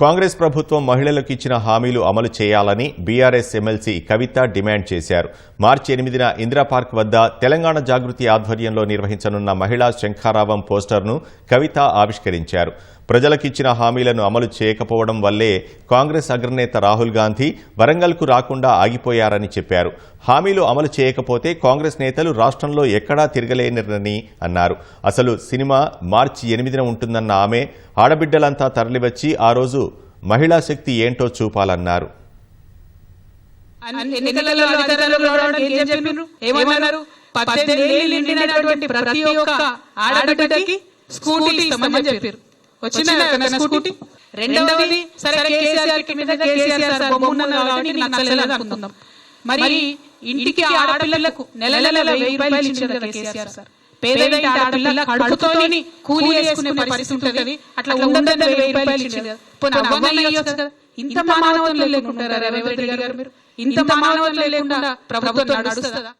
కాంగ్రెస్ ప్రభుత్వం మహిళలకు ఇచ్చిన హామీలు అమలు చేయాలని బీఆర్ఎస్ ఎమ్మెల్సీ కవిత డిమాండ్ చేశారు. మార్చి ఎనిమిదిన ఇందిరాపార్క్ వద్ద తెలంగాణ జాగృతి ఆధ్వర్యంలో నిర్వహించనున్న మహిళా శంఖారావం పోస్టర్ను కవిత ఆవిష్కరించారు. ప్రజలకిచ్చిన హామీలను అమలు చేయకపోవడం వల్లే కాంగ్రెస్ అగ్రనేత రాహుల్ గాంధీ వరంగల్కు రాకుండా ఆగిపోయారని చెప్పారు. హామీలు అమలు చేయకపోతే కాంగ్రెస్ నేతలు రాష్ట్రంలో ఎక్కడా తిరగలేనిరని అన్నారు. అసలు సినిమా మార్చి ఎనిమిదిన ఉంటుందన్న ఆమె ఆడబిడ్డలంతా తరలివచ్చి ఆ రోజు మహిళా శక్తి ఏంటో చూపాలన్నారు. ఏమన్నారు? పద్దెనిమిది నిండినటువంటి ప్రతి ఒక్క ఆడబిడ్డకి స్కూటీ ఇస్తామని చెప్పారు వచ్చిన స్కూటీ. రెండవది సరే కేసీఆర్కి మీద కేసీఆర్ సార్ బొమ్మ ఉన్నది కాబట్టి నీకు నచ్చలేదు అనుకుందాం. మరి ఇంటికి ఆడపిల్లలకు నెల నెల వెయ్యి రూపాయలు ఇచ్చింది కదా కేసీఆర్ సార్. పేదలైన ఆడపిల్ల కడుపుతోని కూలి చేసుకునే పరిస్థితి ఉంటుంది. అట్లా ఉండదని వెయ్యి రూపాయలు ఇచ్చింది. కదా పోనీ అవ్వగానే ఇయ్యొచ్చు కదా. ఇంత మానవత్వం లేకుండా రేవంత్ రెడ్డి గారు మీరు ఇంత మానవత్వం లేకుండా ప్రభుత్వం నడుస్తుందా?